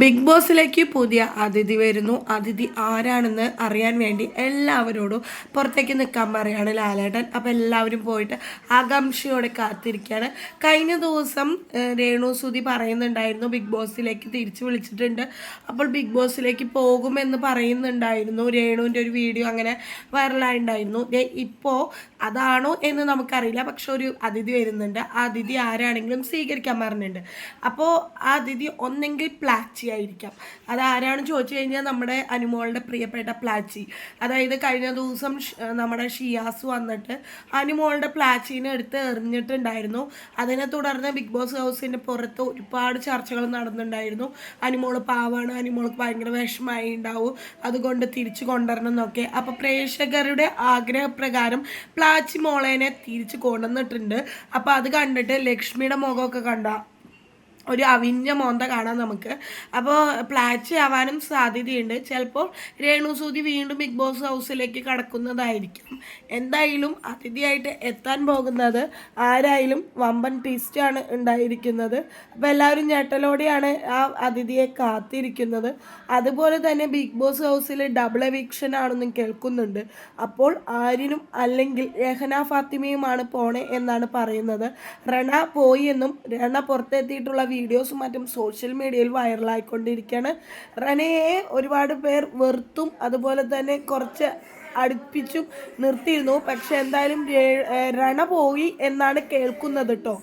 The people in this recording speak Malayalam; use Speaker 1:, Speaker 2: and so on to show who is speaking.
Speaker 1: ബിഗ് ബോസിലേക്ക് പുതിയ അതിഥി വരുന്നു. അതിഥി ആരാണെന്ന് അറിയാൻ വേണ്ടി എല്ലാവരോടും പുറത്തേക്ക് നിൽക്കാൻ പറയാണ് ലാലേട്ടൻ. അപ്പം എല്ലാവരും പോയിട്ട് ആകാംക്ഷയോടെ കാത്തിരിക്കുകയാണ്. കഴിഞ്ഞ ദിവസം രേണു സുധി പറയുന്നുണ്ടായിരുന്നു ബിഗ് ബോസിലേക്ക് തിരിച്ചു വിളിച്ചിട്ടുണ്ട്. അപ്പോൾ ബിഗ് ബോസിലേക്ക് പോകുമെന്ന് പറയുന്നുണ്ടായിരുന്നു. രേണുവിന്റെ ഒരു വീഡിയോ അങ്ങനെ വൈറലായിട്ടുണ്ടായിരുന്നു. ഇപ്പോൾ അതാണോ എന്ന് നമുക്കറിയില്ല. പക്ഷെ ഒരു അതിഥി വരുന്നുണ്ട്. ആ അതിഥി ആരാണെങ്കിലും സ്വീകരിക്കാൻ പറഞ്ഞിട്ടുണ്ട്. അപ്പോൾ ആ അതിഥി ഒന്നെങ്കിൽ പ്ലാച്ചി ആയിരിക്കാം. അത് ആരാണ് ചോദിച്ചു കഴിഞ്ഞാൽ നമ്മുടെ അനുമോളുടെ പ്രിയപ്പെട്ട പ്ലാച്ചി. അതായത് കഴിഞ്ഞ ദിവസം നമ്മുടെ ഷിയാസ് വന്നിട്ട് അനുമോളുടെ പ്ലാച്ചീനെ എടുത്ത് എറിഞ്ഞിട്ടുണ്ടായിരുന്നു. അതിനെ തുടർന്ന് ബിഗ് ബോസ് ഹൗസിന്റെ പുറത്ത് ഒരുപാട് ചർച്ചകൾ നടന്നിട്ടുണ്ടായിരുന്നു. അനുമോൾ പാവാണ് അനുമോൾക്ക് ഭയങ്കര വിഷമായി ഉണ്ടാവും. അതുകൊണ്ട് തിരിച്ചു കൊണ്ടുവരണം എന്നൊക്കെ. അപ്പോൾ പ്രേക്ഷകരുടെ ആഗ്രഹപ്രകാരം പ്ലാച്ചി മോളേനെ തിരിച്ചു കൊണ്ടുവന്നിട്ടുണ്ട്. അപ്പോൾ അത് കണ്ടിട്ട് ലക്ഷ്മിയുടെ മുഖമൊക്കെ കണ്ട? ഒരു അവിഞ്ഞ മോന്ത കാണാം നമുക്ക്. അപ്പോൾ പ്ലാച്ച് ആവാനും സാധ്യതയുണ്ട്. ചിലപ്പോൾ രേണുസൂതി വീണ്ടും ബിഗ് ബോസ് ഹൗസിലേക്ക് കടക്കുന്നതായിരിക്കും. എന്തായാലും അതിഥിയായിട്ട് എത്താൻ പോകുന്നത് ആരായാലും വമ്പൻ ട്വിസ്റ്റാണ് ഉണ്ടായിരിക്കുന്നത്. അപ്പോൾ എല്ലാവരും ഞെട്ടലോടെയാണ് ആ അതിഥിയെ കാത്തിരിക്കുന്നത്. അതുപോലെ തന്നെ ബിഗ് ബോസ് ഹൗസിൽ ഡബിൾ എവിക്ഷൻ ആണെന്നും കേൾക്കുന്നുണ്ട്. അപ്പോൾ ആരിനും അല്ലെങ്കിൽ രഹന ഫാത്തിമയുമാണ് പോണേ എന്നാണ് പറയുന്നത്. റണ പോയി എന്നും റണ പുറത്തെത്തിയിട്ടുള്ള വീഡിയോസും മറ്റും സോഷ്യൽ മീഡിയയിൽ വൈറലായിക്കൊണ്ടിരിക്കുകയാണ് റനയെ ഒരുപാട് പേർ വെറുത്തും അതുപോലെ തന്നെ കുറച്ച് അടുപ്പിച്ചും നിർത്തിയിരുന്നു. പക്ഷെ എന്തായാലും രണ പോയി എന്നാണ് കേൾക്കുന്നത് കേട്ടോ